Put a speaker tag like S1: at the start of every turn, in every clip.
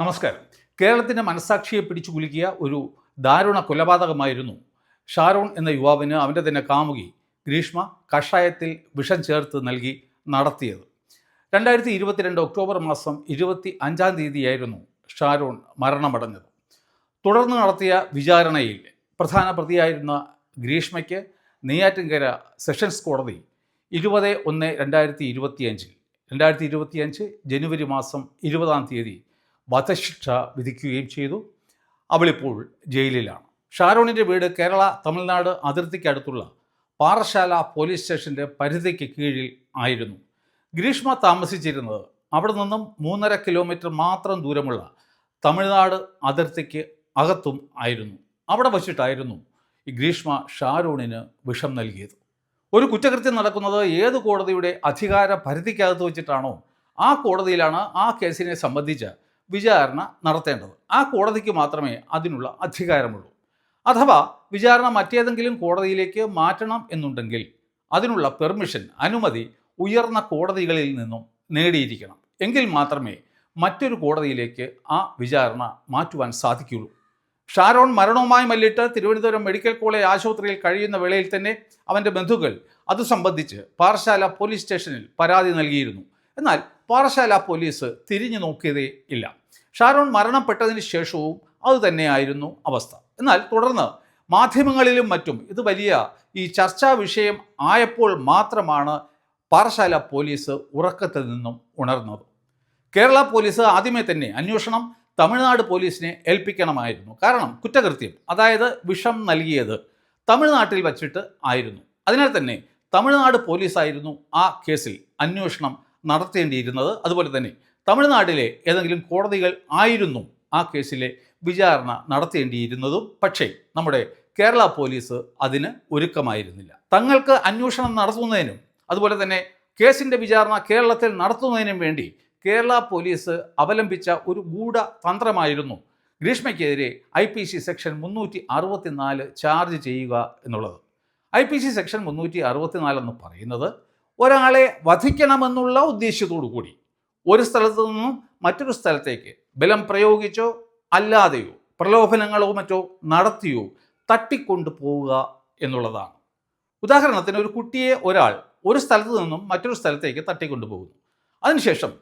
S1: നമസ്കാരം. കേരളത്തിന്റെ മനസാക്ഷിയെ പിടിച്ചു കുലുക്കിയ ഒരു ദാരുണ കൊലപാതകമായിരുന്നു ഷാരോൺ എന്ന യുവാവിന് അവന്റെ തന്നെ കാമുകി ഗ്രീഷ്മ കഷായത്തിൽ വിഷം ചേർത്ത് നൽകി നടത്തിയത്. രണ്ടായിരത്തി ഇരുപത്തിരണ്ട് ഒക്ടോബർ മാസം ഇരുപത്തി അഞ്ചാം തീയതിയായിരുന്നു ഷാരോൺ മരണമടഞ്ഞത്. തുടർന്ന് നടത്തിയ വിചാരണയിൽ പ്രധാന പ്രതിയായിരുന്ന ഗ്രീഷ്മയ്ക്ക് നെയ്യാറ്റിൻകര സെഷൻസ് കോടതി ഇരുപത് ഒന്ന് രണ്ടായിരത്തി ഇരുപത്തിയഞ്ചിൽ രണ്ടായിരത്തി ഇരുപത്തിയഞ്ച് ജനുവരി മാസം ഇരുപതാം തീയതി വധശിക്ഷ വിധിക്കുകയും ചെയ്തു. അവളിപ്പോൾ ജയിലിലാണ്. ഷാരോണിന്റെ വീട് കേരള തമിഴ്നാട് അതിർത്തിക്കടുത്തുള്ള പാറശാല പോലീസ് സ്റ്റേഷന്റെ പരിധിക്ക് കീഴിൽ ആയിരുന്നു. ഗ്രീഷ്മ താമസിച്ചിരുന്നത് അവിടെ നിന്നും മൂന്നര കിലോമീറ്റർ മാത്രം ദൂരമുള്ള തമിഴ്നാട് അതിർത്തിക്ക് അകത്തും ആയിരുന്നു. അവിടെ വച്ചിട്ടായിരുന്നു ഈ ഗ്രീഷ്മ ഷാരോണിന് വിഷം നൽകിയത്. ഒരു കുറ്റകൃത്യം നടക്കുന്നത് ഏത് കോടതിയുടെ അധികാര പരിധിക്കകത്ത് വെച്ചിട്ടാണോ ആ കോടതിയിലാണ് ആ കേസിനെ സംബന്ധിച്ച് വിചാരണ നടത്തേണ്ടത്. ആ കോടതിക്ക് മാത്രമേ അതിനുള്ള അധികാരമുള്ളൂ. അഥവാ വിചാരണ മറ്റേതെങ്കിലും കോടതിയിലേക്ക് മാറ്റണം എന്നുണ്ടെങ്കിൽ അതിനുള്ള പെർമിഷൻ അനുമതി ഉയർന്ന കോടതികളിൽ നിന്നും നേടിയിരിക്കണം. എങ്കിൽ മാത്രമേ മറ്റൊരു കോടതിയിലേക്ക് ആ വിചാരണ മാറ്റുവാൻ സാധിക്കുകയുള്ളൂ. ഷാരോൺ മരണവുമായി മല്ലിട്ട് തിരുവനന്തപുരം മെഡിക്കൽ കോളേജ് ആശുപത്രിയിൽ കഴിയുന്ന വേളയിൽ തന്നെ അവന്റെ ബന്ധുക്കൾ അത് സംബന്ധിച്ച് പാറശാല പോലീസ് സ്റ്റേഷനിൽ പരാതി നൽകിയിരുന്നു. എന്നാൽ പാറശാല പോലീസ് തിരിഞ്ഞു നോക്കിയതേ ഇല്ല. ഷാരോൺ മരണപ്പെട്ടതിന് ശേഷവും അതുതന്നെയായിരുന്നു അവസ്ഥ. എന്നാൽ തുടർന്ന് മാധ്യമങ്ങളിലും മറ്റും ഇത് വലിയ ഈ ചർച്ചാ വിഷയം ആയപ്പോൾ മാത്രമാണ് പാറശാല പോലീസ് ഉറക്കത്തിൽ നിന്നും ഉണർന്നത്. കേരള പോലീസ് ആദ്യമേ തന്നെ അന്വേഷണം തമിഴ്നാട് പോലീസിനെ ഏൽപ്പിക്കണമായിരുന്നു. കാരണം കുറ്റകൃത്യം അതായത് വിഷം നൽകിയത് തമിഴ്നാട്ടിൽ വച്ചിട്ട് ആയിരുന്നു. അതിനാൽ തന്നെ തമിഴ്നാട് പോലീസായിരുന്നു ആ കേസിൽ അന്വേഷണം നടത്തേണ്ടിയിരുന്നത്. അതുപോലെ തന്നെ തമിഴ്നാട്ടിലെ ഏതെങ്കിലും കോടതികൾ ആയിരുന്നു ആ കേസിലെ വിചാരണ നടത്തേണ്ടിയിരുന്നതും. പക്ഷേ നമ്മുടെ കേരള പോലീസ് അതിന് ഒരുക്കമായിരുന്നില്ല. തങ്ങൾക്ക് അന്വേഷണം നടത്തുന്നതിനും അതുപോലെ തന്നെ കേസിന്റെ വിചാരണ കേരളത്തിൽ നടത്തുന്നതിനും വേണ്ടി കേരള പോലീസ് അവലംബിച്ച ഒരു ഗൂഢ തന്ത്രമായിരുന്നു ഗ്രീഷ്മയ്ക്കെതിരെ ഐ പി സി സെക്ഷൻ മുന്നൂറ്റി അറുപത്തിനാല് ചാർജ് ചെയ്യുക എന്നുള്ളത്. ഐ പി സി സെക്ഷൻ മുന്നൂറ്റി അറുപത്തിനാല് എന്ന് പറയുന്നത് ഒരാളെ വധിക്കണമെന്നുള്ള ഉദ്ദേശ്യത്തോടു കൂടി ഒരു സ്ഥലത്തു നിന്നും മറ്റൊരു സ്ഥലത്തേക്ക് ബലം പ്രയോഗിച്ചോ അല്ലാതെയോ പ്രലോഭനങ്ങളോ മറ്റോ നടത്തിയോ തട്ടിക്കൊണ്ടു പോവുക എന്നുള്ളതാണ്. ഉദാഹരണത്തിന് ഒരു കുട്ടിയെ ഒരാൾ ഒരു സ്ഥലത്തു നിന്നും മറ്റൊരു സ്ഥലത്തേക്ക് തട്ടിക്കൊണ്ടു പോകുന്നു. അതിനുശേഷം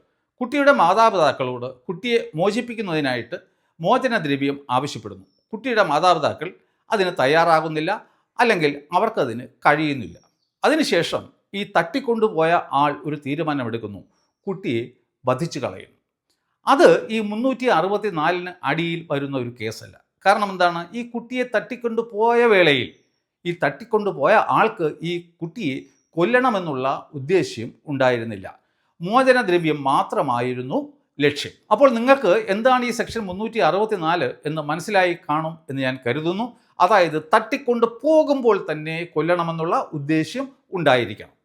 S1: കുട്ടിയുടെ മാതാപിതാക്കളോട് കുട്ടിയെ മോചിപ്പിക്കുന്നതിനായിട്ട് മോചനദ്രവ്യം ആവശ്യപ്പെടുന്നു. കുട്ടിയുടെ മാതാപിതാക്കൾ അതിന് തയ്യാറാകുന്നില്ല അല്ലെങ്കിൽ അവർക്കതിന് കഴിയുന്നില്ല. അതിനുശേഷം ഈ തട്ടിക്കൊണ്ടുപോയ ആൾ ഒരു തീരുമാനമെടുക്കുന്നു. കുട്ടിയെ വധിച്ചു കളയുന്നു. അത് ഈ മുന്നൂറ്റി അറുപത്തി നാലിന് അടിയിൽ വരുന്ന ഒരു കേസല്ല. കാരണം എന്താണ്? ഈ കുട്ടിയെ തട്ടിക്കൊണ്ടു പോയ വേളയിൽ ഈ തട്ടിക്കൊണ്ടു പോയ ആൾക്ക് ഈ കുട്ടിയെ കൊല്ലണമെന്നുള്ള ഉദ്ദേശ്യം ഉണ്ടായിരുന്നില്ല. മോചനദ്രവ്യം മാത്രമായിരുന്നു ലക്ഷ്യം. അപ്പോൾ നിങ്ങൾക്ക് എന്താണ് ഈ സെക്ഷൻ മുന്നൂറ്റി അറുപത്തി നാല് എന്ന് മനസ്സിലായി കാണും എന്ന് ഞാൻ കരുതുന്നു. അതായത് തട്ടിക്കൊണ്ട് പോകുമ്പോൾ തന്നെ കൊല്ലണമെന്നുള്ള ഉദ്ദേശ്യം ഉണ്ടായിരിക്കണം.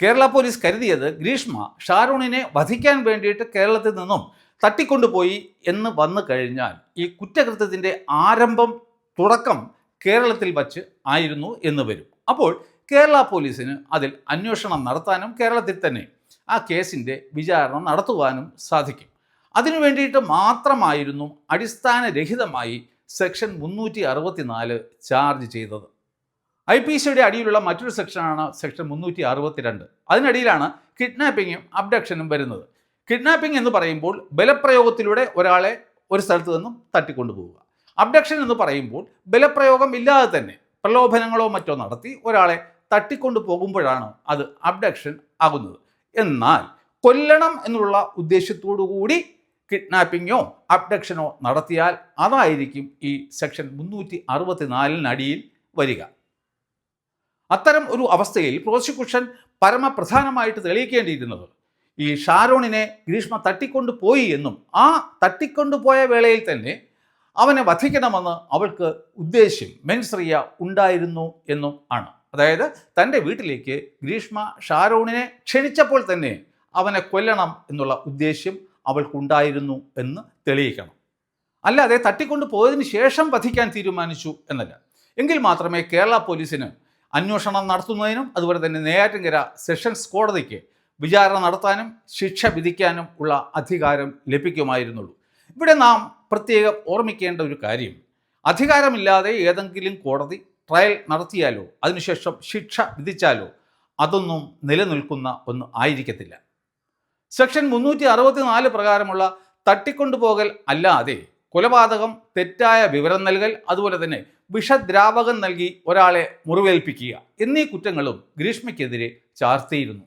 S1: കേരള പോലീസ് കരുതിയത് ഗ്രീഷ്മ ഷാരൂണിനെ വധിക്കാൻ വേണ്ടിയിട്ട് കേരളത്തിൽ നിന്നും തട്ടിക്കൊണ്ടുപോയി എന്ന് വന്നു കഴിഞ്ഞാൽ ഈ കുറ്റകൃത്യത്തിന്റെ ആരംഭം തുടക്കം കേരളത്തിൽ വച്ച് ആയിരുന്നു എന്ന് വരും. അപ്പോൾ കേരള പോലീസിന് അതിൽ അന്വേഷണം നടത്താനും കേരളത്തിൽ തന്നെ ആ കേസിന്റെ വിചാരണ നടത്തുവാനും സാധിക്കും. അതിനു വേണ്ടിയിട്ട് മാത്രമായിരുന്നു അടിസ്ഥാനരഹിതമായി സെക്ഷൻ മുന്നൂറ്റി അറുപത്തിനാല് ചാർജ് ചെയ്തത്. ഐ പി സിയുടെ അടിയിലുള്ള മറ്റൊരു സെക്ഷനാണ് സെക്ഷൻ മുന്നൂറ്റി അറുപത്തിരണ്ട് അതിനടിയിലാണ് കിഡ്നാപ്പിങ്ങും അബ്ഡക്ഷനും വരുന്നത്. കിഡ്നാപ്പിംഗ് എന്ന് പറയുമ്പോൾ ബലപ്രയോഗത്തിലൂടെ ഒരാളെ ഒരു സ്ഥലത്ത് നിന്നും തട്ടിക്കൊണ്ടുപോവുക. അബ്ഡക്ഷൻ എന്ന് പറയുമ്പോൾ ബലപ്രയോഗം ഇല്ലാതെ തന്നെ പ്രലോഭനങ്ങളോ മറ്റോ നടത്തി ഒരാളെ തട്ടിക്കൊണ്ടു പോകുമ്പോഴാണ് അത് അബ്ഡക്ഷൻ ആകുന്നത്. എന്നാൽ കൊല്ലണം എന്നുള്ള ഉദ്ദേശത്തോടു കൂടി കിഡ്നാപ്പിങ്ങോ അബ്ഡക്ഷനോ നടത്തിയാൽ അതായിരിക്കും ഈ സെക്ഷൻ മുന്നൂറ്റി അറുപത്തിനാലിനടിയിൽ വരിക. അത്തരം ഒരു അവസ്ഥയിൽ പ്രോസിക്യൂഷൻ പരമപ്രധാനമായിട്ട് തെളിയിക്കേണ്ടിയിരുന്നത്. ഈ ഷാരോണിനെ ഗ്രീഷ്മ തട്ടിക്കൊണ്ടു പോയി എന്നും ആ തട്ടിക്കൊണ്ടുപോയ വേളയിൽ തന്നെ അവനെ വധിക്കണമെന്ന് അവൾക്ക് ഉദ്ദേശ്യം മെൻസ്രിയ ഉണ്ടായിരുന്നു എന്നും ആണ്. അതായത് തന്റെ വീട്ടിലേക്ക് ഗ്രീഷ്മ ഷാരോണിനെ ക്ഷണിച്ചപ്പോൾ തന്നെ അവനെ കൊല്ലണം എന്നുള്ള ഉദ്ദേശ്യം അവൾക്കുണ്ടായിരുന്നു എന്ന് തെളിയിക്കണം. അല്ലാതെ തട്ടിക്കൊണ്ടു പോയതിന് ശേഷം വധിക്കാൻ തീരുമാനിച്ചു എന്നല്ല. എങ്കിൽ മാത്രമേ കേരള പോലീസിന് അന്വേഷണം നടത്തുന്നതിനും അതുപോലെ തന്നെ നെയ്യാറ്റിൻകര സെഷൻസ് കോടതിക്ക് വിചാരണ നടത്താനും ശിക്ഷ വിധിക്കാനും ഉള്ള അധികാരം ലഭിക്കുമായിരുന്നുള്ളൂ. ഇവിടെ നാം പ്രത്യേകം ഓർമ്മിക്കേണ്ട ഒരു കാര്യം. അധികാരമില്ലാതെ ഏതെങ്കിലും കോടതി ട്രയൽ നടത്തിയാലോ അതിനുശേഷം ശിക്ഷ വിധിച്ചാലോ അതൊന്നും നിലനിൽക്കുന്ന ഒന്ന് ആയിരിക്കത്തില്ല. സെക്ഷൻ മുന്നൂറ്റി അറുപത്തിനാല് പ്രകാരമുള്ള തട്ടിക്കൊണ്ടുപോകൽ അല്ലാതെ കൊലപാതകം തെറ്റായ വിവരം നൽകൽ അതുപോലെ തന്നെ വിഷദ്രാവകം നൽകി ഒരാളെ മുറിവേൽപ്പിക്കുക എന്നീ കുറ്റങ്ങളും ഗ്രീഷ്മയ്ക്കെതിരെ ചാർത്തിയിരുന്നു.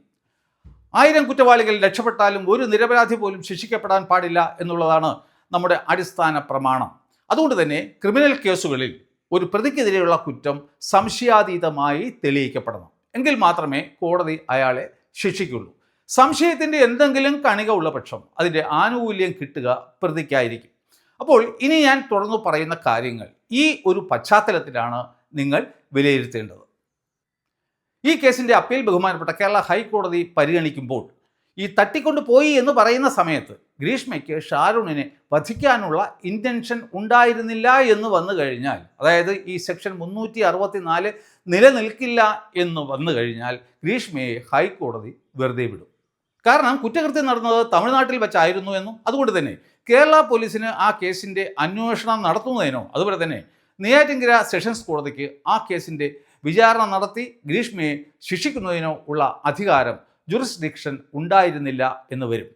S1: ആയിരം കുറ്റവാളികൾ രക്ഷപ്പെട്ടാലും ഒരു നിരപരാധി പോലും ശിക്ഷിക്കപ്പെടാൻ പാടില്ല എന്നുള്ളതാണ് നമ്മുടെ അടിസ്ഥാന പ്രമാണം. അതുകൊണ്ട് തന്നെ ക്രിമിനൽ കേസുകളിൽ ഒരു പ്രതിക്കെതിരെയുള്ള കുറ്റം സംശയാതീതമായി തെളിയിക്കപ്പെടണം. എങ്കിൽ മാത്രമേ കോടതി അയാളെ ശിക്ഷിക്കുള്ളൂ. സംശയത്തിന്റെ എന്തെങ്കിലും കണിക ഉള്ള പക്ഷം അതിന്റെ ആനുകൂല്യം കിട്ടുക പ്രതിക്കായിരിക്കും. അപ്പോൾ ഇനി ഞാൻ തുടർന്ന് പറയുന്ന കാര്യങ്ങൾ. ഈ ഒരു പശ്ചാത്തലത്തിലാണ് നിങ്ങൾ വിലയിരുത്തേണ്ടത്. ഈ കേസിന്റെ അപ്പീൽ ബഹുമാനപ്പെട്ട കേരള ഹൈക്കോടതി പരിഗണിക്കുമ്പോൾ ഈ തട്ടിക്കൊണ്ട് പോയി എന്ന് പറയുന്ന സമയത്ത് ഗ്രീഷ്മയ്ക്ക് ഷാരൂണിനെ വധിക്കാനുള്ള ഇന്റൻഷൻ ഉണ്ടായിരുന്നില്ല എന്ന് വന്നു കഴിഞ്ഞാൽ അതായത് ഈ സെക്ഷൻ മുന്നൂറ്റി അറുപത്തി നാല് നിലനിൽക്കില്ല എന്ന് വന്നു കഴിഞ്ഞാൽ ഗ്രീഷ്മയെ ഹൈക്കോടതി വെറുതെ വിടും. കാരണം കുറ്റകൃത്യം നടന്നത് തമിഴ്നാട്ടിൽ വെച്ചായിരുന്നു എന്നും അതുകൊണ്ട് തന്നെ കേരള പോലീസിന് ആ കേസിന്റെ അന്വേഷണം നടത്തുന്നതിനോ അതുപോലെ തന്നെ നെയ്യാറ്റിങ്കര സെഷൻസ് കോടതിക്ക് ആ കേസിന്റെ വിചാരണ നടത്തി ഗ്രീഷ്മയെ ശിക്ഷിക്കുന്നതിനോ ഉള്ള അധികാരം ജുറിസ്ഡിക്ഷൻ ഉണ്ടായിരുന്നില്ല എന്ന് വരും.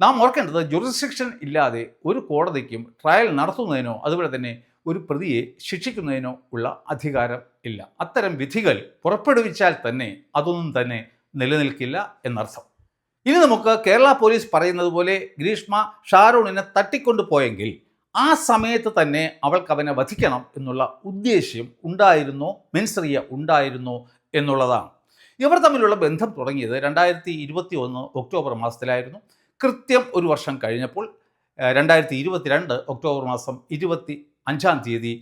S1: നാം ഓർക്കേണ്ടത് ജുറിസ്ഡിക്ഷൻ ഇല്ലാതെ ഒരു കോടതിക്കും ട്രയൽ നടത്തുന്നതിനോ അതുപോലെ തന്നെ ഒരു പ്രതിയെ ശിക്ഷിക്കുന്നതിനോ ഉള്ള അധികാരം ഇല്ല. അത്തരം വിധികൾ പുറപ്പെടുവിച്ചാൽ തന്നെ അതൊന്നും തന്നെ നിലനിൽക്കില്ല എന്നർത്ഥം. ഇനി നമുക്ക് കേരള പോലീസ് പറയുന്നത് പോലെ ഗ്രീഷ്മ ഷാരൂണിനെ തട്ടിക്കൊണ്ടു പോയെങ്കിൽ ആ സമയത്ത് തന്നെ അവൾക്ക് അവനെ വധിക്കണം എന്നുള്ള ഉദ്ദേശ്യം ഉണ്ടായിരുന്നോ? മെൻസറിയ ഉണ്ടായിരുന്നോ? എന്നുള്ളതാണ്. ഇവർ തമ്മിലുള്ള ബന്ധം തുടങ്ങിയത് രണ്ടായിരത്തി ഇരുപത്തി ഒന്ന് ഒക്ടോബർ മാസത്തിലായിരുന്നു. കൃത്യം ഒരു വർഷം കഴിഞ്ഞപ്പോൾ രണ്ടായിരത്തി ഇരുപത്തിരണ്ട് ഒക്ടോബർ മാസം ഇരുപത്തി അഞ്ചാം തീയതി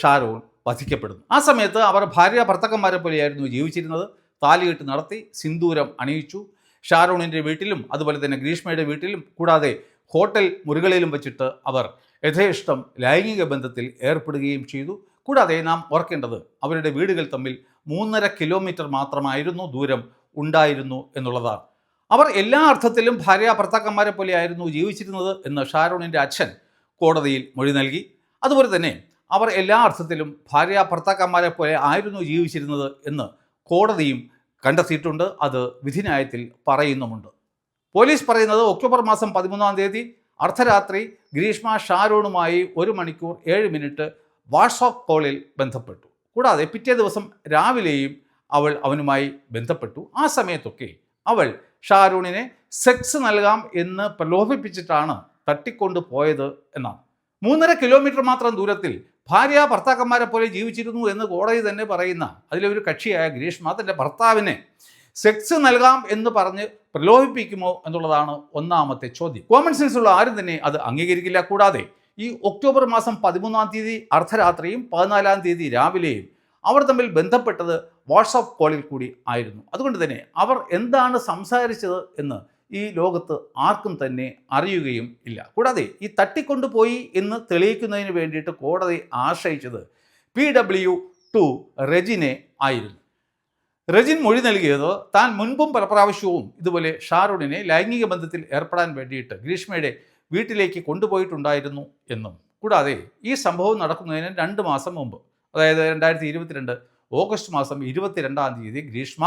S1: ഷാരൂൺ വധിക്കപ്പെടുന്നു. ആ സമയത്ത് അവർ ഭാര്യ ഭർത്തക്കന്മാരെ പോലെയായിരുന്നു ജീവിച്ചിരുന്നത്. താലികെട്ട് നടത്തി സിന്ദൂരം അണിയിച്ചു. ഷാരൂണിന്റെ വീട്ടിലും അതുപോലെ തന്നെ ഗ്രീഷ്മയുടെ വീട്ടിലും കൂടാതെ ഹോട്ടൽ മുറികളിലും വെച്ചിട്ട് അവർ യഥേഷ്ടം ലൈംഗിക ബന്ധത്തിൽ ഏർപ്പെടുകയും ചെയ്തു. കൂടാതെ നാം ഓർക്കേണ്ടത് അവരുടെ വീടുകൾ തമ്മിൽ മൂന്നര കിലോമീറ്റർ മാത്രമായിരുന്നു ദൂരം ഉണ്ടായിരുന്നു എന്നുള്ളതാണ്. അവർ എല്ലാ അർത്ഥത്തിലും ഭാര്യ ഭർത്താക്കന്മാരെ പോലെയായിരുന്നു ജീവിച്ചിരുന്നത് എന്ന് ഷാരോണിന്റെ അച്ഛൻ കോടതിയിൽ മൊഴി നൽകി. അതുപോലെ തന്നെ അവർ എല്ലാ അർത്ഥത്തിലും ഭാര്യ ഭർത്താക്കന്മാരെ പോലെ ആയിരുന്നു ജീവിച്ചിരുന്നത് എന്ന് കോടതിയും കണ്ടെത്തിയിട്ടുണ്ട് അത് വിധിന്യായത്തിൽ പറയുന്നുമുണ്ട്. പോലീസ് പറയുന്നത് ഒക്ടോബർ മാസം പതിമൂന്നാം തീയതി അർദ്ധരാത്രി ഗ്രീഷ്മ ഷാരോണുമായി ഒരു മണിക്കൂർ ഏഴ് മിനിറ്റ് വാട്സാപ്പ് കോളിൽ ബന്ധപ്പെട്ടു. കൂടാതെ പിറ്റേ ദിവസം രാവിലെയും അവൾ അവനുമായി ബന്ധപ്പെട്ടു. ആ സമയത്തൊക്കെ അവൾ ഷാരൂണിനെ സെക്സ് നൽകാം എന്ന് പ്രലോഭിപ്പിച്ചിട്ടാണ് തട്ടിക്കൊണ്ടു പോയത് എന്നാണ്. മൂന്നര കിലോമീറ്റർ മാത്രം ദൂരത്തിൽ ഭാര്യ ഭർത്താക്കന്മാരെ പോലെ ജീവിച്ചിരുന്നു എന്ന് കോടതി തന്നെ പറയുന്ന അതിലൊരു കക്ഷിയായ ഗ്രീഷ്മ തന്റെ ഭർത്താവിനെ സെക്സ് നൽകാം എന്ന് പറഞ്ഞ് പ്രലോഭിപ്പിക്കുമോ എന്നുള്ളതാണ് ഒന്നാമത്തെ ചോദ്യം. കോമൺ സെൻസ് ഉള്ള ആരും തന്നെ അത് അംഗീകരിക്കില്ല. കൂടാതെ ഈ ഒക്ടോബർ മാസം പതിമൂന്നാം തീയതി അർദ്ധരാത്രിയും പതിനാലാം തീയതി രാവിലെയും അവർ തമ്മിൽ ബന്ധപ്പെട്ടത് വാട്സാപ്പ് കോളിൽ കൂടി ആയിരുന്നു. അതുകൊണ്ട് തന്നെ അവർ എന്താണ് സംസാരിച്ചത് എന്ന് ഈ ലോകത്ത് ആർക്കും തന്നെ അറിയുകയും ഇല്ല. കൂടാതെ ഈ തട്ടിക്കൊണ്ടുപോയി എന്ന് തെളിയിക്കുന്നതിന് വേണ്ടിയിട്ട് കോടതി ആശ്രയിച്ചത് പി ഡബ്ല്യു ടു റെജിനെ ആയിരുന്നു. റെജിൻ മൊഴി നൽകിയത് താൻ മുൻപും പല പ്രാവശ്യവും ഇതുപോലെ ഷാരൂണിനെ ലൈംഗിക ബന്ധത്തിൽ ഏർപ്പെടാൻ വേണ്ടിയിട്ട് ഗ്രീഷ്മയുടെ വീട്ടിലേക്ക് കൊണ്ടുപോയിട്ടുണ്ടായിരുന്നു എന്നും. കൂടാതെ ഈ സംഭവം നടക്കുന്നതിന് രണ്ട് മാസം മുമ്പ് അതായത് രണ്ടായിരത്തി ഇരുപത്തിരണ്ട് ഓഗസ്റ്റ് മാസം ഇരുപത്തിരണ്ടാം തീയതി ഗ്രീഷ്മ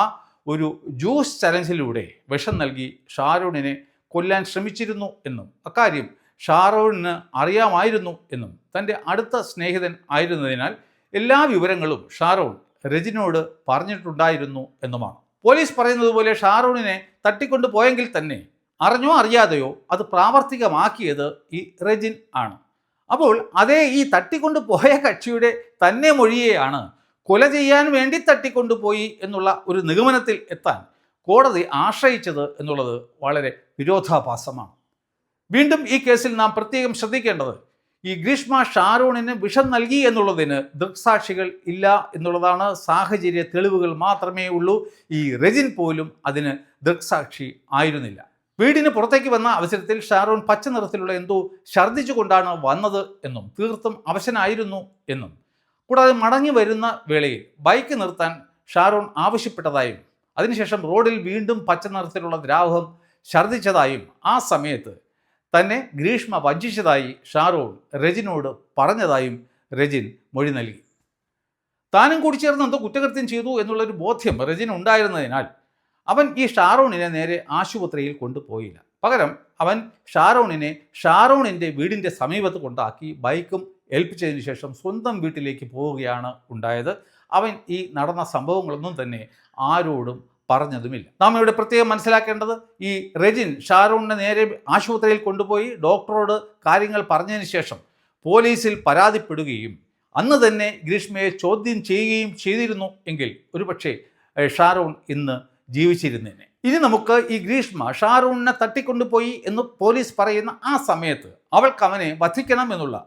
S1: ഒരു ജ്യൂസ് ചലഞ്ചിലൂടെ വിഷം നൽകി ഷാരൂണിനെ കൊല്ലാൻ ശ്രമിച്ചിരുന്നു എന്നും അക്കാര്യം ഷാറൂണിന് അറിയാമായിരുന്നു എന്നും തന്റെ അടുത്ത സ്നേഹിതൻ ആയിരുന്നതിനാൽ എല്ലാ വിവരങ്ങളും ഷാറൂൺ രജിനോട് പറഞ്ഞിട്ടുണ്ടായിരുന്നു എന്നുമാണ്. പോലീസ് പറയുന്നത് പോലെ ഷാറൂണിനെ തട്ടിക്കൊണ്ടു പോയെങ്കിൽ തന്നെ അറിഞ്ഞോ അറിയാതെയോ അത് പ്രാവർത്തികമാക്കിയത് ഈ റെജിൻ ആണ്. അപ്പോൾ അതേ ഈ തട്ടിക്കൊണ്ടു പോയ കക്ഷിയുടെ തന്നെ മൊഴിയെയാണ് കൊല ചെയ്യാൻ വേണ്ടി തട്ടിക്കൊണ്ടുപോയി എന്നുള്ള ഒരു നിഗമനത്തിൽ എത്താൻ കോടതി ആശ്രയിച്ചത് എന്നുള്ളത് വളരെ വിരോധാഭാസമാണ്. വീണ്ടും ഈ കേസിൽ നാം പ്രത്യേകം ശ്രദ്ധിക്കേണ്ടത് ഈ ഗ്രീഷ്മ ഷാരൂണിന് വിഷം നൽകി എന്നുള്ളതിന് ദൃക്സാക്ഷികൾ ഇല്ല എന്നുള്ളതാണ് സാഹചര്യ തെളിവുകൾ മാത്രമേ ഉള്ളൂ. ഈ റെജിൻ പോലും അതിന് ദൃക്സാക്ഷി ആയിരുന്നില്ല. വീടിന് പുറത്തേക്ക് വന്ന അവസരത്തിൽ ഷാരോൺ പച്ച നിറത്തിലുള്ള എന്തോ ഛർദ്ദിച്ചുകൊണ്ടാണ് വന്നത് എന്നും തീർത്തും അവശനായിരുന്നു എന്നും കൂടാതെ മടങ്ങി വരുന്ന വേളയിൽ ബൈക്ക് നിർത്താൻ ഷാരോൺ ആവശ്യപ്പെട്ടതായും അതിനുശേഷം റോഡിൽ വീണ്ടും പച്ച നിറത്തിലുള്ള ദ്രാവകം ഛർദ്ദിച്ചതായും ആ സമയത്ത് തന്നെ ഗ്രീഷ്മ വഞ്ചിച്ചതായി ഷാരോൺ രജിനോട് പറഞ്ഞതായും രജിൻ മൊഴി നൽകി. താനും കൂടി ചേർന്ന് എന്തോ കുറ്റകൃത്യം ചെയ്തു എന്നുള്ളൊരു ബോധ്യം റെജിൻ ഉണ്ടായിരുന്നതിനാൽ അവൻ ഈ ഷാറോണിനെ നേരെ ആശുപത്രിയിൽ കൊണ്ടുപോയില്ല. പകരം അവൻ ഷാറോണിനെ ഷാറോണിന്റെ വീടിന്റെ സമീപത്ത് കൊണ്ടാക്കി ബൈക്കും ഏൽപ്പിച്ചതിന് ശേഷം സ്വന്തം വീട്ടിലേക്ക് പോവുകയാണ് ഉണ്ടായത്. അവൻ ഈ നടന്ന സംഭവങ്ങളൊന്നും തന്നെ ആരോടും പറഞ്ഞതുമില്ല. നാം ഇവിടെ പ്രത്യേകം മനസ്സിലാക്കേണ്ടത് ഈ റെജിൻ ഷാറൂണിനെ നേരെ ആശുപത്രിയിൽ കൊണ്ടുപോയി ഡോക്ടറോട് കാര്യങ്ങൾ പറഞ്ഞതിന് ശേഷം പോലീസിൽ പരാതിപ്പെടുകയും അന്ന് തന്നെ ഗ്രീഷ്മയെ ചോദ്യം ചെയ്യുകയും ചെയ്തിരുന്നു എങ്കിൽ ഒരുപക്ഷെ ഷാരൂൺ ഇന്ന് ജീവിച്ചിരുന്നേനെ. ഇനി നമുക്ക് ഈ ഗ്രീഷ്മ ഷാറൂണിനെ തട്ടിക്കൊണ്ടുപോയി എന്ന് പോലീസ് പറയുന്ന ആ സമയത്ത് അവൾക്ക് അവനെ വധിക്കണം എന്നുള്ള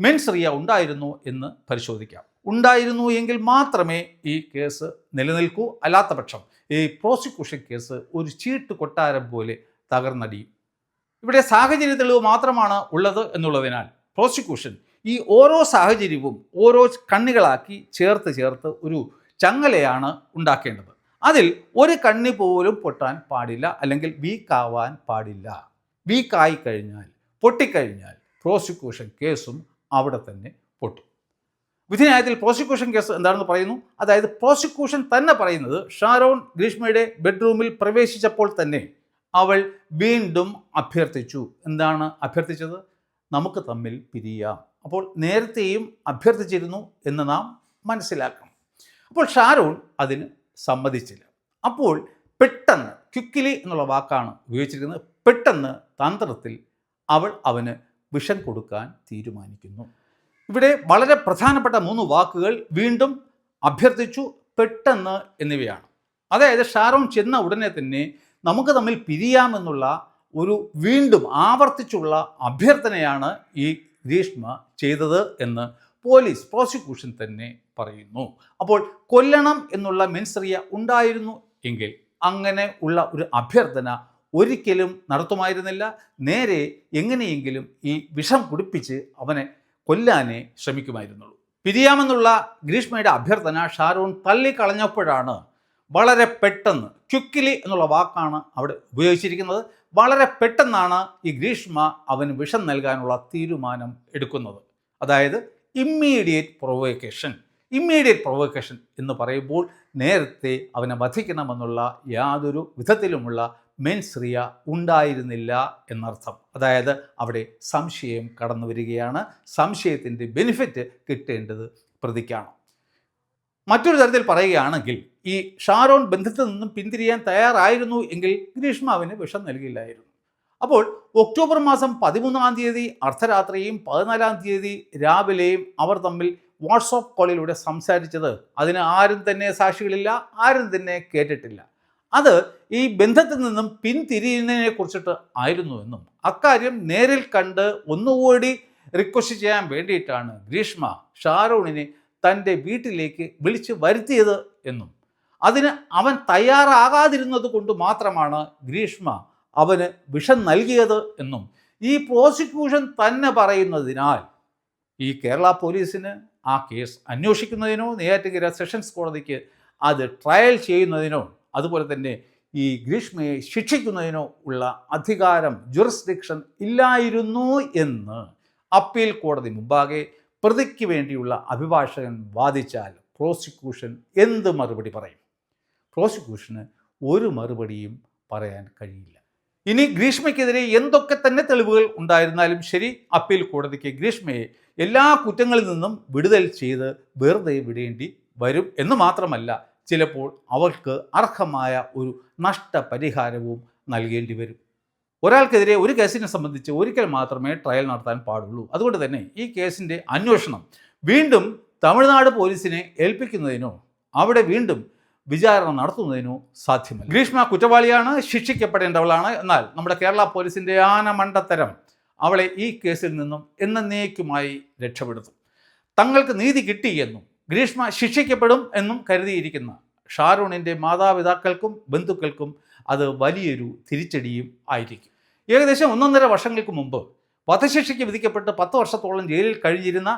S1: മെൻസറിയ ഉണ്ടായിരുന്നു എന്ന് പരിശോധിക്കാം. ഉണ്ടായിരുന്നു എങ്കിൽ മാത്രമേ ഈ കേസ് നിലനിൽക്കൂ. അല്ലാത്ത പക്ഷം ഈ പ്രോസിക്യൂഷൻ കേസ് ഒരു ചീട്ട് കൊട്ടാരം പോലെ തകർന്നടിയും. ഇവിടെ സാഹചര്യ തെളിവ് മാത്രമാണ് ഉള്ളത് എന്നുള്ളതിനാൽ പ്രോസിക്യൂഷൻ ഈ ഓരോ സാഹചര്യവും ഓരോ കണ്ണികളാക്കി ചേർത്ത് ചേർത്ത് ഒരു ചങ്ങലയാണ് ഉണ്ടാക്കേണ്ടത്. അതിൽ ഒരു കണ്ണി പോലും പൊട്ടാൻ പാടില്ല അല്ലെങ്കിൽ വീക്കാവാൻ പാടില്ല. വീക്കായി കഴിഞ്ഞാൽ പൊട്ടിക്കഴിഞ്ഞാൽ പ്രോസിക്യൂഷൻ കേസും അവിടെ തന്നെ പൊട്ടി. വിധിന്യായത്തിൽ പ്രോസിക്യൂഷൻ കേസ് എന്താണെന്ന് പറയുന്നു? അതായത് പ്രോസിക്യൂഷൻ തന്നെ പറയുന്നത് ഷാരോൺ ഗ്രീഷ്മയുടെ ബെഡ്റൂമിൽ പ്രവേശിച്ചപ്പോൾ തന്നെ അവൾ വീണ്ടും അഭ്യർത്ഥിച്ചു. എന്താണ് അഭ്യർത്ഥിച്ചത്? നമുക്ക് തമ്മിൽ പിരിയാം. അപ്പോൾ നേരത്തെയും അഭ്യർത്ഥിച്ചിരുന്നു എന്ന് നാം മനസ്സിലാക്കണം. അപ്പോൾ ഷാരോൺ അതിന് സമ്മതിച്ചില്ല. അപ്പോൾ പെട്ടെന്ന് ക്വിക്കിലി എന്നുള്ള വാക്കാണ് ഉപയോഗിച്ചിരിക്കുന്നത്. പെട്ടെന്ന് തന്ത്രത്തിൽ അവൾ അവന് വിഷം കൊടുക്കാൻ തീരുമാനിക്കുന്നു. ഇവിടെ വളരെ പ്രധാനപ്പെട്ട മൂന്ന് വാക്കുകൾ വീണ്ടും അഭ്യർത്ഥിച്ചു പെട്ടെന്ന് എന്നിവയാണ്. അതായത് ഷാരോൺ ചെന്ന ഉടനെ തന്നെ നമുക്ക് തമ്മിൽ പിരിയാമെന്നുള്ള ഒരു വീണ്ടും ആവർത്തിച്ചുള്ള അഭ്യർത്ഥനയാണ് ഈ ഗ്രീഷ്മ ചെയ്തത് എന്ന് പോലീസ് പ്രോസിക്യൂഷൻ തന്നെ പറയുന്നു. അപ്പോൾ കൊല്ലണം എന്നുള്ള മെൻസറിയ ഉണ്ടായിരുന്നു എങ്കിൽ അങ്ങനെ ഉള്ള ഒരു അഭ്യർത്ഥന ഒരിക്കലും നടത്തുമായിരുന്നില്ല. നേരെ എങ്ങനെയെങ്കിലും ഈ വിഷം കുടിപ്പിച്ച് അവനെ കൊല്ലാനേ ശ്രമിക്കുമായിരുന്നുള്ളൂ. പിരിയാമെന്നുള്ള ഗ്രീഷ്മയുടെ അഭ്യർത്ഥന ഷാരൂൺ തള്ളിക്കളഞ്ഞപ്പോഴാണ് വളരെ പെട്ടെന്ന് ക്യുക്കിലി എന്നുള്ള വാക്കാണ് അവിടെ ഉപയോഗിച്ചിരിക്കുന്നത്. വളരെ പെട്ടെന്നാണ് ഈ ഗ്രീഷ്മ അവന് വിഷം നൽകാനുള്ള തീരുമാനം എടുക്കുന്നത്. അതായത് ഇമ്മീഡിയറ്റ് പ്രൊവോക്കേഷൻ ഇമ്മീഡിയറ്റ് പ്രൊവോക്കേഷൻ എന്ന് പറയുമ്പോൾ നേരത്തെ അവനെ വധിക്കണമെന്നുള്ള യാതൊരു വിധത്തിലുമുള്ള മെൻസ്രിയ ഉണ്ടായിരുന്നില്ല എന്നർത്ഥം. അതായത് അവിടെ സംശയം കടന്നു വരികയാണ്. സംശയത്തിന്റെ ബെനിഫിറ്റ് കിട്ടേണ്ടത് പ്രതിക്കാണ്. മറ്റൊരു തരത്തിൽ പറയുകയാണെങ്കിൽ ഈ ഷാരോൺ ബന്ധത്തിൽ നിന്നും പിന്തിരിയാൻ തയ്യാറായിരുന്നു എങ്കിൽ ഗ്രീഷ്മാവിന് വിഷം നൽകില്ലായിരുന്നു. അപ്പോൾ ഒക്ടോബർ മാസം പതിമൂന്നാം തീയതി അർദ്ധരാത്രിയും പതിനാലാം തീയതി രാവിലെയും അവർ തമ്മിൽ വാട്സാപ്പ് കോളിലൂടെ സംസാരിച്ചത് അതിന് ആരും തന്നെ സാക്ഷികളില്ല ആരും തന്നെ കേട്ടിട്ടില്ല. അത് ഈ ബന്ധത്തിൽ നിന്നും പിന്തിരിയുന്നതിനെ കുറിച്ചിട്ട് ആയിരുന്നു എന്നും. അക്കാര്യം നേരിൽ കണ്ട് ഒന്നുകൂടി റിക്വസ്റ്റ് ചെയ്യാൻ വേണ്ടിയിട്ടാണ് ഗ്രീഷ്മ ഷാരൂണിനെ തന്റെ വീട്ടിലേക്ക് വിളിച്ചു വരുത്തിയത് എന്നും. അതിന് അവൻ തയ്യാറാകാതിരുന്നത് കൊണ്ട് മാത്രമാണ് ഗ്രീഷ്മ അവന് വിഷം നൽകിയത് എന്നും. ഈ പ്രോസിക്യൂഷൻ തന്നെ പറയുന്നതിനാൽ ഈ കേരള പോലീസിന് ആ കേസ് അന്വേഷിക്കുന്നതിനോ നെയ്യാറ്റിങ്കര സെഷൻസ് കോടതിക്ക് അത് ട്രയൽ ചെയ്യുന്നതിനോ അതുപോലെ തന്നെ ഈ ഗ്രീഷ്മയെ ശിക്ഷിക്കുന്നതിനോ ഉള്ള അധികാരം ജുറിസ്ഡിക്ഷൻ ഇല്ലായിരുന്നു എന്ന് അപ്പീൽ കോടതി മുമ്പാകെ പ്രതിക്ക് വേണ്ടിയുള്ള അഭിഭാഷകൻ വാദിച്ചാൽ പ്രോസിക്യൂഷൻ എന്ത് മറുപടി പറയും? പ്രോസിക്യൂഷന് ഒരു മറുപടിയും പറയാൻ കഴിയില്ല. ഇനി ഗ്രീഷ്മയ്ക്കെതിരെ എന്തൊക്കെ തന്നെ തെളിവുകൾ ഉണ്ടായിരുന്നാലും ശരി അപ്പീൽ കോടതിക്ക് ഗ്രീഷ്മയെ എല്ലാ കുറ്റങ്ങളിൽ നിന്നും വിടുതൽ ചെയ്ത് വെറുതെ വിടേണ്ടി വരും എന്ന് മാത്രമല്ല ചിലപ്പോൾ അവർക്ക് അർഹമായ ഒരു നഷ്ടപരിഹാരവും നൽകേണ്ടി വരും. ഒരാൾക്കെതിരെ ഒരു കേസിനെ സംബന്ധിച്ച് ഒരിക്കൽ മാത്രമേ ട്രയൽ നടത്താൻ പാടുള്ളൂ. അതുകൊണ്ട് തന്നെ ഈ കേസിന്റെ അന്വേഷണം വീണ്ടും തമിഴ്നാട് പോലീസിനെ ഏൽപ്പിക്കുന്നതിനോ അവിടെ വീണ്ടും വിചാരണ നടത്തുന്നതിനോ സാധ്യമല്ല. ഗ്രീഷ്മ കുറ്റവാളിയാണ് ശിക്ഷിക്കപ്പെടേണ്ടവളാണ്. എന്നാൽ നമ്മുടെ കേരള പോലീസിന്റെ ആനമണ്ടത്തരം അവളെ ഈ കേസിൽ നിന്നും എന്നേക്കുമായി രക്ഷപ്പെടുത്തും. തങ്ങൾക്ക് നീതി കിട്ടിയെന്നും ഗ്രീഷ്മ ശിക്ഷിക്കപ്പെടും എന്നും കരുതിയിരിക്കുന്ന ഷാരൂണിന്റെ മാതാപിതാക്കൾക്കും ബന്ധുക്കൾക്കും അത് വലിയൊരു തിരിച്ചടിയും ആയിരിക്കും. ഏകദേശം ഒന്നൊന്നര വർഷങ്ങൾക്ക് മുമ്പ് വധശിക്ഷയ്ക്ക് വിധിക്കപ്പെട്ട് പത്ത് വർഷത്തോളം ജയിലിൽ കഴിഞ്ഞിരുന്ന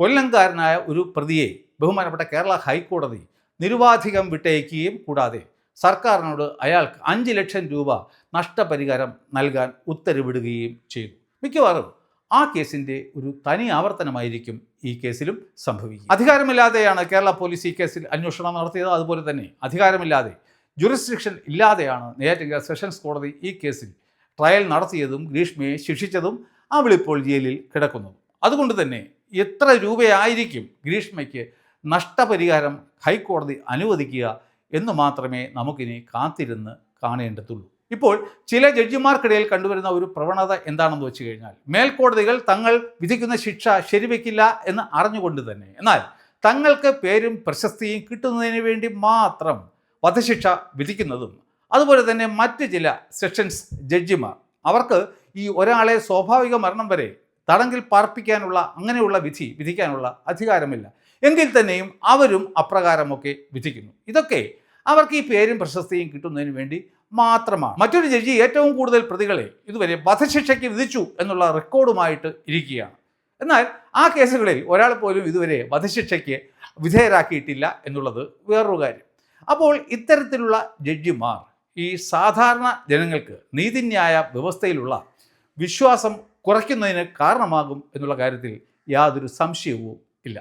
S1: കൊല്ലംകാരനായ ഒരു പ്രതിയെ ബഹുമാനപ്പെട്ട കേരള ഹൈക്കോടതി നിരുപാധികം വിട്ടയക്കുകയും കൂടാതെ സർക്കാരിനോട് അയാൾക്ക് അഞ്ച് ലക്ഷം രൂപ നഷ്ടപരിഹാരം നൽകാൻ ഉത്തരവിടുകയും ചെയ്തു. മിക്കവാറും ആ കേസിന്റെ ഒരു തനി ആവർത്തനമായിരിക്കും ഈ കേസിലും സംഭവിക്കുക. അധികാരമില്ലാതെയാണ് കേരള പോലീസ് ഈ കേസിൽ അന്വേഷണം നടത്തിയത്. അതുപോലെ തന്നെ അധികാരമില്ലാതെ ജുറിസ്ഡിക്ഷൻ ഇല്ലാതെയാണ് നെയ്യാറ്റിൻകര സെഷൻസ് കോടതി ഈ കേസിൽ ട്രയൽ നടത്തിയതും ഗ്രീഷ്മയെ ശിക്ഷിച്ചതും അവളിപ്പോൾ ജയിലിൽ കിടക്കുന്നതും. അതുകൊണ്ട് തന്നെ എത്ര രൂപയായിരിക്കും ഗ്രീഷ്മയ്ക്ക് നഷ്ടപരിഹാരം ഹൈക്കോടതി അനുവദിക്കുക എന്ന് മാത്രമേ നമുക്കിനി കാത്തിരുന്ന് കാണേണ്ടതുള്ളൂ. ഇപ്പോൾ ചില ജഡ്ജിമാർക്കിടയിൽ കണ്ടുവരുന്ന ഒരു പ്രവണത എന്താണെന്ന് വെച്ച് കഴിഞ്ഞാൽ മേൽക്കോടതികൾ തങ്ങൾ വിധിക്കുന്ന ശിക്ഷ ശരിവെക്കില്ല എന്ന് അറിഞ്ഞുകൊണ്ട് തന്നെ. എന്നാൽ തങ്ങൾക്ക് പേരും പ്രശസ്തിയും കിട്ടുന്നതിന് വേണ്ടി മാത്രം വധശിക്ഷ വിധിക്കുന്നതും അതുപോലെ തന്നെ മറ്റ് ചില സെഷൻസ് ജഡ്ജിമാർ അവർക്ക് ഈ ഒരാളെ സ്വാഭാവിക മരണം വരെ തടങ്കിൽ പാർപ്പിക്കാനുള്ള അങ്ങനെയുള്ള വിധി വിധിക്കാനുള്ള അധികാരമില്ല. എങ്കിൽ തന്നെയും അവരും അപ്രകാരമൊക്കെ വിധിക്കുന്നു. ഇതൊക്കെ അവർക്ക് ഈ പേരും പ്രശസ്തിയും കിട്ടുന്നതിന് വേണ്ടി മാത്രമാണ്. മറ്റൊരു ജഡ്ജി ഏറ്റവും കൂടുതൽ പ്രതികളെ ഇതുവരെ വധശിക്ഷയ്ക്ക് വിധിച്ചു എന്നുള്ള റെക്കോർഡുമായിട്ട് ഇരിക്കുകയാണ്. എന്നാൽ ആ കേസുകളിൽ ഒരാൾ പോലും ഇതുവരെ വധശിക്ഷയ്ക്ക് വിധേയരാക്കിയിട്ടില്ല എന്നുള്ളത് വേറൊരു കാര്യം. അപ്പോൾ ഇത്തരത്തിലുള്ള ജഡ്ജിമാർ ഈ സാധാരണ ജനങ്ങൾക്ക് നീതിന്യായ വ്യവസ്ഥയിലുള്ള വിശ്വാസം കുറയ്ക്കുന്നതിന് കാരണമാകും എന്നുള്ള കാര്യത്തിൽ യാതൊരു സംശയവും ഇല്ല.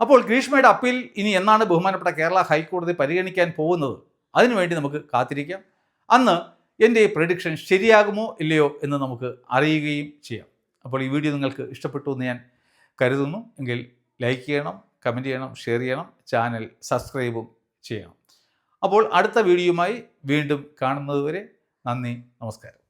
S1: അപ്പോൾ ഗ്രീഷ്മയുടെ അപ്പീൽ ഇനി എന്നാണ് ബഹുമാനപ്പെട്ട കേരള ഹൈക്കോടതി പരിഗണിക്കാൻ പോകുന്നത്? അതിനുവേണ്ടി നമുക്ക് കാത്തിരിക്കാം. അന്ന് എന്റെ ഈ പ്രഡിക്ഷൻ ശരിയാകുമോ ഇല്ലയോ എന്ന് നമുക്ക് അറിയുകയും ചെയ്യാം. അപ്പോൾ ഈ വീഡിയോ നിങ്ങൾക്ക് ഇഷ്ടപ്പെട്ടു എന്ന് ഞാൻ കരുതുന്നു. എങ്കിൽ ലൈക്ക് ചെയ്യണം കമന്റ് ചെയ്യണം ഷെയർ ചെയ്യണം ചാനൽ സബ്സ്ക്രൈബും ചെയ്യണം. അപ്പോൾ അടുത്ത വീഡിയോയുമായി വീണ്ടും കാണുന്നതുവരെ നന്ദി നമസ്കാരം.